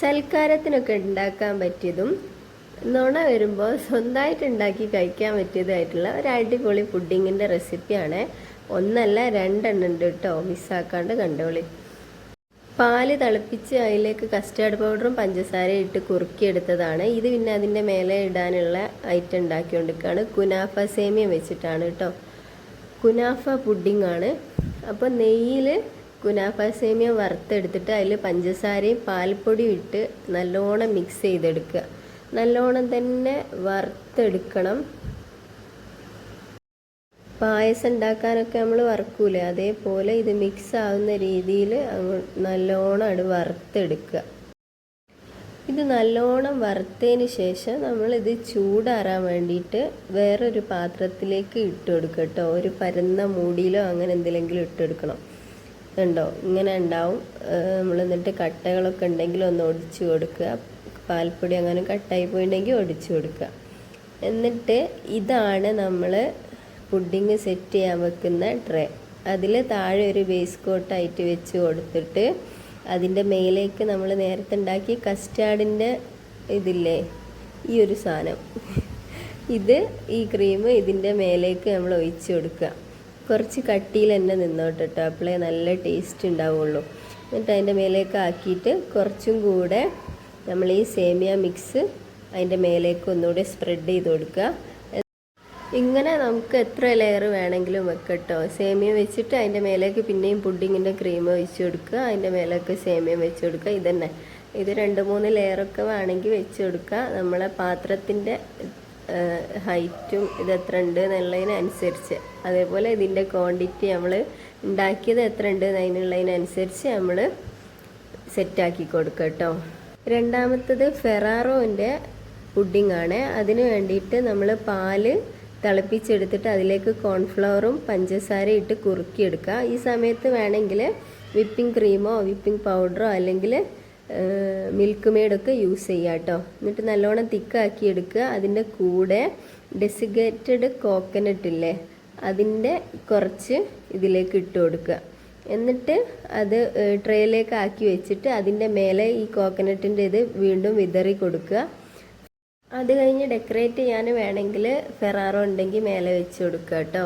സൽക്കാരത്തിനൊക്കെ ഉണ്ടാക്കാൻ പറ്റിയതും നുണ വരുമ്പോൾ സ്വന്തമായിട്ട് ഉണ്ടാക്കി കഴിക്കാൻ പറ്റിയതായിട്ടുള്ള ഒരു അടിപൊളി പുഡിങ്ങിന്റെ റെസിപ്പിയാണ്. ഒന്നല്ല രണ്ടെണ്ണം ഉണ്ട് കേട്ടോ. മിസ്സാക്കാണ്ട് കണ്ടോളി. പാൽ തിളപ്പിച്ച് അതിലേക്ക് കസ്റ്റാർഡ് പൗഡറും പഞ്ചസാരയും ഇട്ട് കുറുക്കിയെടുത്തതാണ്. ഇത് പിന്നെ അതിന്റെ മേലെ ഇടാനുള്ള ഐറ്റം ഉണ്ടാക്കിക്കൊണ്ടിരിക്കുകയാണ്. കുനാഫ സേമിയ വെച്ചിട്ടാണ് കേട്ടോ. കുനാഫ പുഡിങ്ങാണ്. അപ്പോൾ നെയ്യിൽ കുനാഫ സേമിയ വറുത്തെടുത്തിട്ട് അതിൽ പഞ്ചസാരയും പാൽപ്പൊടിയും ഇട്ട് നല്ലോണം മിക്സ് ചെയ്തെടുക്കുക. നല്ലോണം തന്നെ വറുത്തെടുക്കണം. പായസം ഉണ്ടാക്കാനൊക്കെ നമ്മൾ വറക്കൂലേ? അതേപോലെ ഇത് മിക്സ് ആവുന്ന രീതിയിൽ നല്ലോണം അത് വറുത്തെടുക്കുക. ഇത് നല്ലോണം വറുത്തതിന് ശേഷം നമ്മൾ ഇത് ചൂടാറാൻ വേണ്ടിയിട്ട് വേറൊരു പാത്രത്തിലേക്ക് ഇട്ട് കൊടുക്കുക ഒരു പരന്ന മൂടിയിലോ അങ്ങനെ എന്തെങ്കിലും ഇട്ടെടുക്കണം ഉണ്ടോ? ഇങ്ങനെ ഉണ്ടാവും. നമ്മൾ എന്നിട്ട് കട്ടകളൊക്കെ ഉണ്ടെങ്കിൽ ഒന്ന് ഒടിച്ചു കൊടുക്കുക. പാൽപ്പൊടി അങ്ങനെ കട്ടായി പോയിട്ടുണ്ടെങ്കിൽ ഒടിച്ചു കൊടുക്കുക. എന്നിട്ട് ഇതാണ് നമ്മൾ പുഡിങ് സെറ്റ് ചെയ്യാൻ വെക്കുന്ന ട്രേ. അതിൽ താഴെ ഒരു ബേസ് കോട്ടായിട്ട് വെച്ച് കൊടുത്തിട്ട് അതിന്റെ മേലേക്ക് നമ്മൾ നേരത്തെ ഉണ്ടാക്കി കസ്റ്റാർഡിന്റെ ഇതില്ലേ ഈ ഒരു സാധനം. ഇത് ഈ ക്രീം ഇതിന്റെ മേലേക്ക് നമ്മൾ ഒഴിച്ചു കൊടുക്കുക. കുറച്ച് കട്ടിയിൽ തന്നെ നിന്നോട്ടെ കേട്ടോ അപ്പോഴേ നല്ല ടേസ്റ്റ് ഉണ്ടാവുള്ളൂ. എന്നിട്ട് അതിന്റെ മേലേക്ക് ആക്കിയിട്ട് കുറച്ചും കൂടെ നമ്മൾ ഈ സേമിയ മിക്സ് അതിന്റെ മേലേക്ക് ഒന്നുകൂടെ സ്പ്രെഡ് ചെയ്ത് കൊടുക്കുക. ഇങ്ങനെ നമുക്ക് എത്ര ലെയർ വേണമെങ്കിലും വെക്കട്ടോ. സേമിയ വെച്ചിട്ട് അതിന്റെ മേലേക്ക് പിന്നെയും പുഡിങ്ങിന്റെ ക്രീം വെച്ച് കൊടുക്കുക. അതിന്റെ മേലേക്ക് സേമിയ വെച്ച് കൊടുക്കുക. ഇതന്നെ ഇത് രണ്ട് മൂന്ന് ലെയറൊക്കെ വേണമെങ്കിൽ വെച്ച് കൊടുക്കുക. നമ്മളെ പാത്രത്തിന്റെ ഹൈറ്റും ഇത് എത്ര ഉണ്ട് എന്നുള്ളതിനനുസരിച്ച്. അതേപോലെ ഇതിന്റെ ക്വാണ്ടിറ്റി നമ്മൾ ഉണ്ടാക്കിയത് എത്ര ഉണ്ട് അതിനുള്ളതിനനുസരിച്ച് നമ്മൾ സെറ്റാക്കി കൊടുക്കുക കേട്ടോ. രണ്ടാമത്തത് ഫെറാറോന്റെ പുഡിംഗ് ആണ് അതിന് വേണ്ടിയിട്ട് നമ്മൾ പാൽ തിളപ്പിച്ചെടുത്തിട്ട് അതിലേക്ക് കോൺഫ്ലവറും പഞ്ചസാരയും ഇട്ട് കുറുക്കിയെടുക്കുക. ഈ സമയത്ത് വേണമെങ്കിൽ വിപ്പിംഗ് ക്രീമോ വിപ്പിംഗ് പൗഡറോ അല്ലെങ്കിൽ മിൽക്ക് മെയ്ഡൊക്കെ യൂസ് ചെയ്യുക കേട്ടോ എന്നിട്ട് നല്ലോണം തിക്കാക്കി എടുക്കുക. അതിന്റെ കൂടെ ഡെസിഗേറ്റഡ് കോക്കനട്ട് ഇല്ലേ അതിന്റെ കുറച്ച് ഇതിലേക്ക് ഇട്ട് കൊടുക്കുക. എന്നിട്ട് അത് ട്രേയിലേക്ക് ആക്കി വെച്ചിട്ട് അതിന്റെ മേലെ ഈ കോക്കനട്ടിന്റെ ഇത് വീണ്ടും വിതറി കൊടുക്കുക. അത് കഴിഞ്ഞ് ഡെക്കറേറ്റ് ചെയ്യാൻ വേണമെങ്കിൽ ഫെറാറോ ഉണ്ടെങ്കിൽ മേലെ വെച്ച് കൊടുക്കുക കേട്ടോ